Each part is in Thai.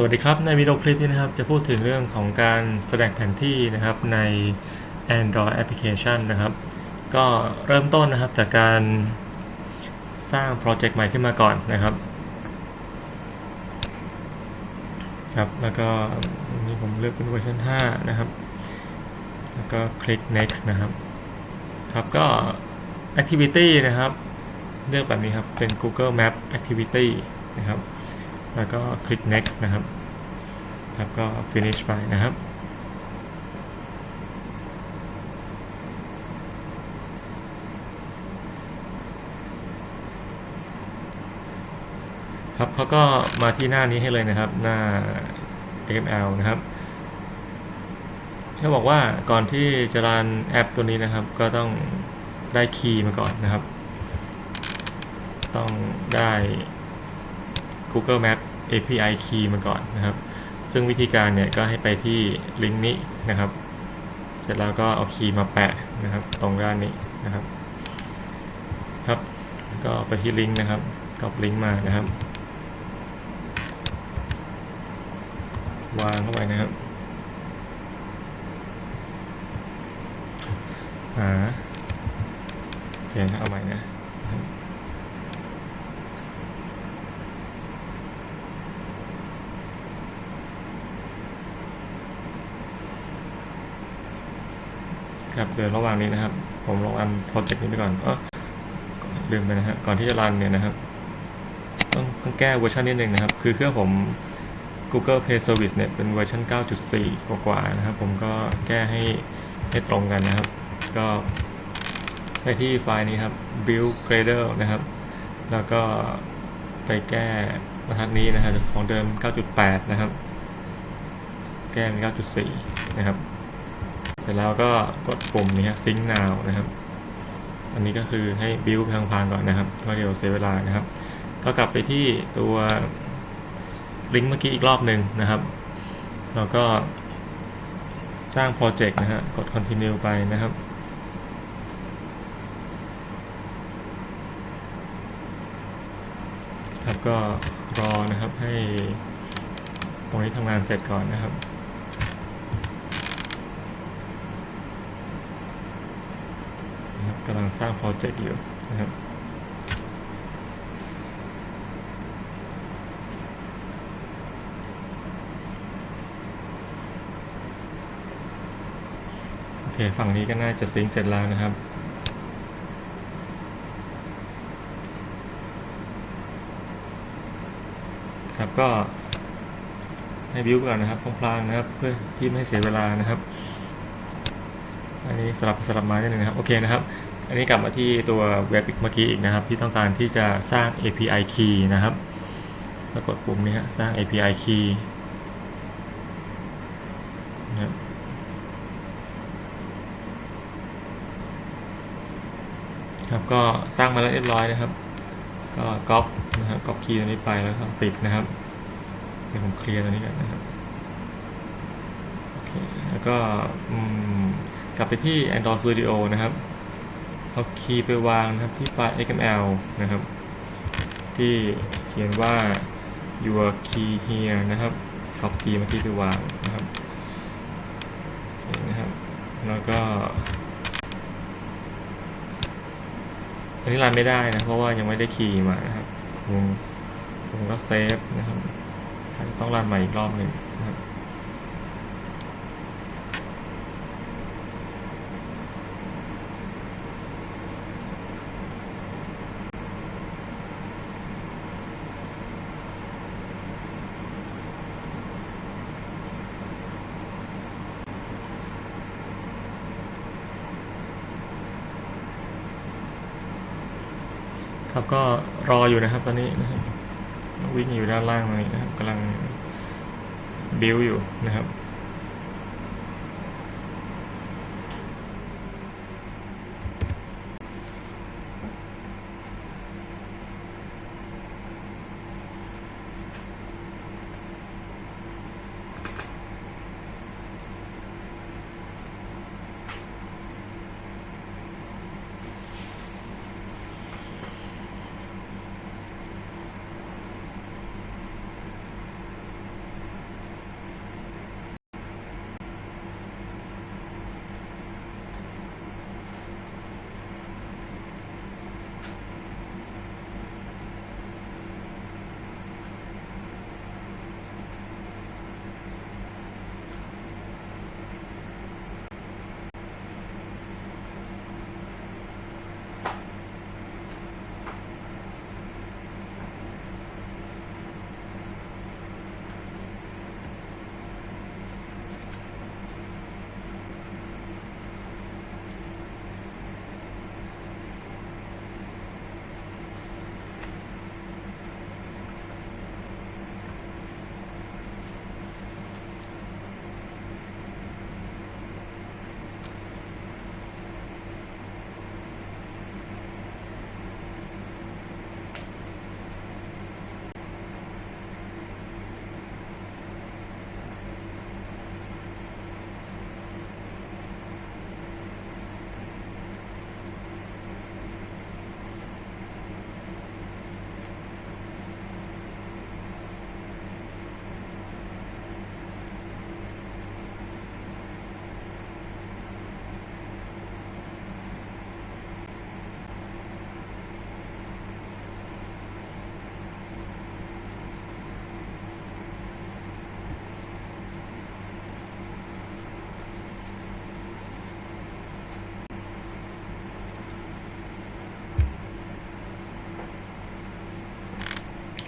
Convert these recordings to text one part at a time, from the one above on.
สวัสดีครับ ในวิดีโอคลิปนี้นะครับ จะพูดถึงเรื่องของการแสดงแผนที่นะครับใน Android Application นะครับ ก็เริ่มต้นนะครับจากการสร้างโปรเจกต์ใหม่ขึ้นมาก่อนนะครับครับแล้วก็นนี้ผมเลือกเป็นเวอร์ชัน5 นะครับ แล้วก็คลิก next นะครับ ครับก็ activity นะครับ เลือกแบบนี้ครับ เป็น Google Map Activity นะครับ แล้วก็คลิก next นะครับ ครับก็ finish ไปนะครับ ครับเขาก็มาที่หน้านี้ให้เลยนะครับ หน้า XML นะครับเขาบอกว่าก่อนที่จะรันแอปตัวนี้นะครับ ก็ต้องได้คีย์มาก่อนนะครับ ต้องได้ Google Map API Key มาก่อนนะครับ ซึ่งวิธีการเนี่ยก็ให้ไปที่ลิงก์นี้นะครับ เสร็จแล้วก็เอาคีย์มาแปะนะครับ ตรงด้านนี้นะครับ ครับ ก็ไปที่ลิงก์นะครับกรอกลิงก์มานะครับ วางเข้าไปนะครับหาโอเคเอาใหม่นะ ครับเดี๋ยวระหว่างนี้นะครับ ผมลองอันโปรเจกต์นี้ไปก่อนเออลืมไปนะฮะก่อนที่จะรันเนี่ยนะครับ ต้องต้องแก้เวอร์ชันนิดนึงนะครับ คือเครื่องผม Google Play Service เนี่ยเป็นเวอร์ชัน9.4 กว่าๆนะครับ ผมก็แก้ให้ให้ตรงกันนะครับ ก็ไปที่ไฟล์นี้ครับ build gradle นะครับ แล้วก็ไปแก้บรรทัดนี้นะครับของเดิม 9.8 นะครับ แก้เป็น9.4 นะครับ ร็จแล้วก็กดปุ่มนี้ฮะ sync now นะครับ อันนี้ก็คือให้ build ไปทางๆก่อนนะครับเพราะเดี๋ยวเสียเวลานะครับ ก็กลับไปที่ตัวลิงก์เมื่อกี้อีกรอบหนึ่งนะครับ แล้วก็สร้างโปรเจกต์นะฮะ กด continue ไปนะครับ ครับก็รอนะครับให้ตรงนี้ทำงานเสร็จก่อนนะครับ นะครับ กำลังสร้างโปรเจกต์อยู่นะครับโอเค ฝั่งนี้ก็น่าจะซิงเสร็จแล้วนะครับครับก็ให้บิวก่อนนะครับพลางๆนะครับ เพื่อที่ไม่ให้เสียเวลานะครับ อันนี้สลับไปสลับมานิดนึงนะครับ โอเคนะครับ อันนี้กลับมาที่ตัวเว็บเมื่อกี้อีกนะครับ ที่ต้องการที่จะสร้าง API key นะครับแล้วกดปุ่มนี้ฮะสร้าง API key นะครับครับก็สร้างมาแล้วเรียบร้อยนะครับ ก็ก๊อปนะครับก๊อปคีย์ตัวนี้ไปแล้วก็ปิดนะครับเดี๋ยวผมเคลียร์ตัวนี้ก่อนนะครับโอเคแล้วก็กลับไปที่ Android Studio นะครับ เอาคีย์ไปวางนะครับที่ไฟล์ XML นะครับ ที่เขียนว่า your key here นะครับก๊อปคีย์มื่อกี้ไปวางนะครับนะครับ แล้วก็ อันนี้รันไม่ได้นะ เพราะว่ายังไม่ได้คีย์มานะครับผมผมก็เซฟนะครับต้องรันใหม่อีกรอบหนึ่งนะครับ ครับก็รออยู่นะครับตอนนี้นะครับวิ่งอยู่ด้านล่างตรงนี้นะครับกำลังบิวอยู่นะครับ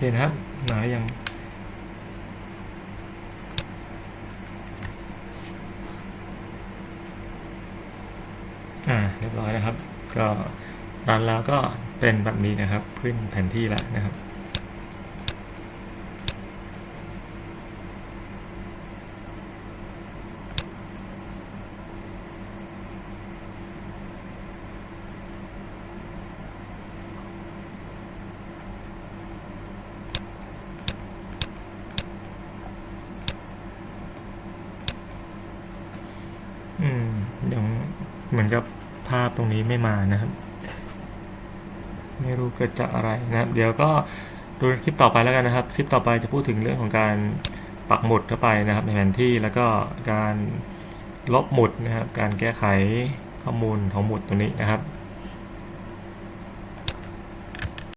เคนะครับหนาอยังอ่าเรียบร้อยนะครับ ก็รันแล้วก็เป็นแบบนี้นะครับ ขึ้นแผนที่แล้วนะครับ อืมยังเหมือนกับ ภาพตรงนี้ไม่มานะครับ ไม่รู้เกิดจากอะไรนะครับ เดี๋ยวก็ดูคลิปต่อไปแล้วกันนะครับ คลิปต่อไปจะพูดถึงเรื่องของการปักหมุดเข้าไปนะครับ ในแผนที่แล้วก็การลบหมุดนะครับ การแก้ไขข้อมูลของหมุดตรงนี้นะครับ